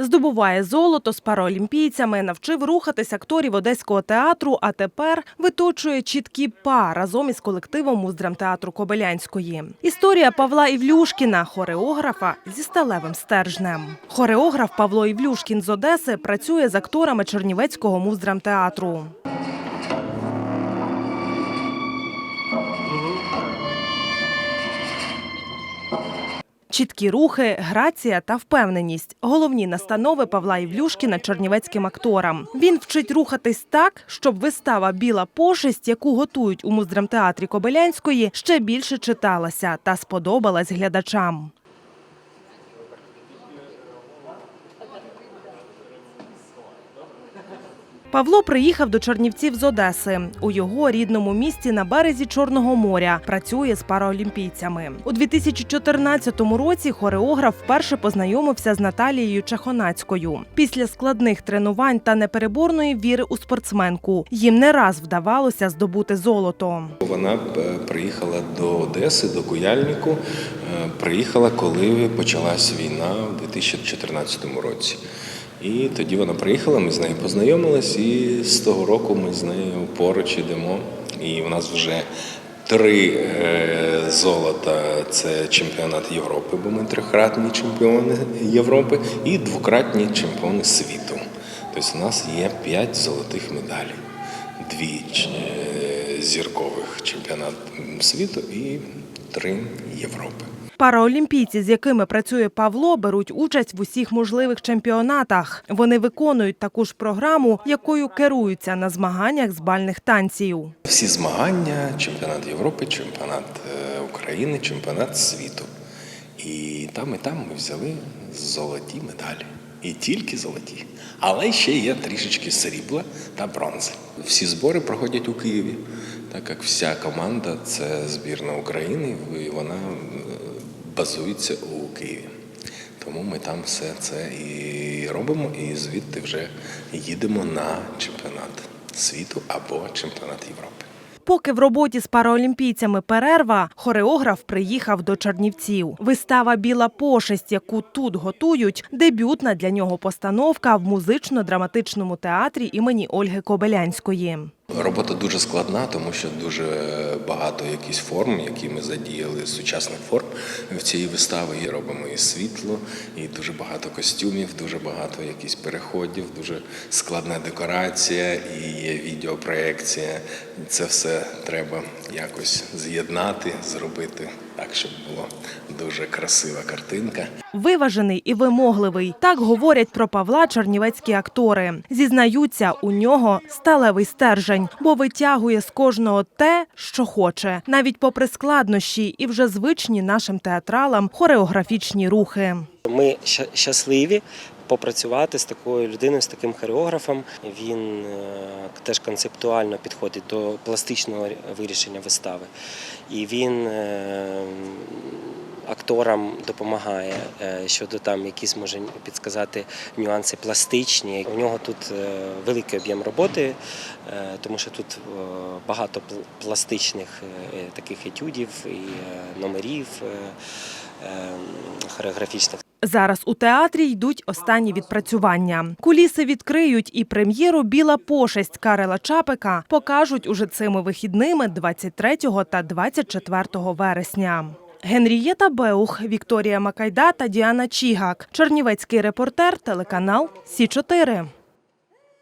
Здобуває золото з параолімпійцями, навчив рухатись акторів одеського театру, а тепер виточує чіткі па разом із колективом муздрамтеатру Кобилянської. Історія Павла Івлюшкіна, хореографа зі сталевим стержнем. Хореограф Павло Івлюшкін з Одеси працює з акторами Чернівецького муздрамтеатру. Чіткі рухи, грація та впевненість головні настанови Павла Івлюшкіна чернівецьким акторам. Він вчить рухатись так, щоб вистава Біла пошесть, яку готують у муздрамтеатрі Кобилянської, ще більше читалася та сподобалась глядачам. Павло приїхав до Чернівців з Одеси. У його рідному місті на березі Чорного моря працює з параолімпійцями. У 2014 році хореограф вперше познайомився з Наталією Чехонацькою. Після складних тренувань та непереборної віри у спортсменку їм не раз вдавалося здобути золото. Вона е, приїхала до Одеси, до Куяльнику. Е, Приїхала, коли почалась війна у 2014 році. І тоді вона приїхала, ми з нею познайомились, і з того року ми з нею поруч ідемо. І у нас вже три е, золота це чемпіонат Європи, бо ми трикратні чемпіони Європи і двократні чемпіони світу. Тобто у нас є п'ять золотих медалей, дві е, зіркових чемпіонат світу і три Європи. Параолімпійці, з якими працює Павло, беруть участь в усіх можливих чемпіонатах. Вони виконують таку ж програму, якою керуються на змаганнях з бальних танців. Всі змагання, чемпіонат Європи, чемпіонат е, України, чемпіонат світу. І там, і там ми взяли золоті медалі. І тільки золоті. Але ще є трішечки срібла та бронзи. Всі збори проходять у Києві, так як вся команда це збірна України, і вона е, базується у Києві. Тому ми там все це і робимо, і звідти вже їдемо на чемпіонат світу або чемпіонат Європи. Поки в роботі з параолімпійцями перерва, хореограф приїхав до Чернівців. Вистава Біла пошесть, яку тут готують, дебютна для нього постановка в музично-драматичному театрі імені Ольги Кобилянської. Робота дуже складна, тому що дуже багато якісь форм, які ми задіяли сучасних форм в цій виставі. І робимо і світло, і дуже багато костюмів, дуже багато якісь переходів, дуже складна декорація і є відеопроекція. Це все треба якось з'єднати, зробити так, щоб була дуже красива картинка. Виважений і вимогливий. Так говорять про Павла чернівецькі актори. Зізнаються, у нього сталевий стержень, бо витягує з кожного те, що хоче, навіть попри складнощі і вже звичні нашим театралам хореографічні рухи. Ми щасливі попрацювати з такою людиною, з таким хореографом. Він е, теж концептуально підходить до пластичного вирішення вистави. І він е, акторам допомагає е, щодо там якісь може підказати нюанси пластичні. У нього тут е, великий об'єм роботи, е, тому що тут багато пластичних таких етюдів і номерів хореографічних. Зараз у театрі йдуть останні відпрацювання. Куліси відкриють і прем'єру Біла пошесть Карела Чапика покажуть уже цими вихідними 23 та 24 вересня. Генрієта Беух, Вікторія Макайда та Діана Чігак. Чернівецький репортер, телеканал Сі 4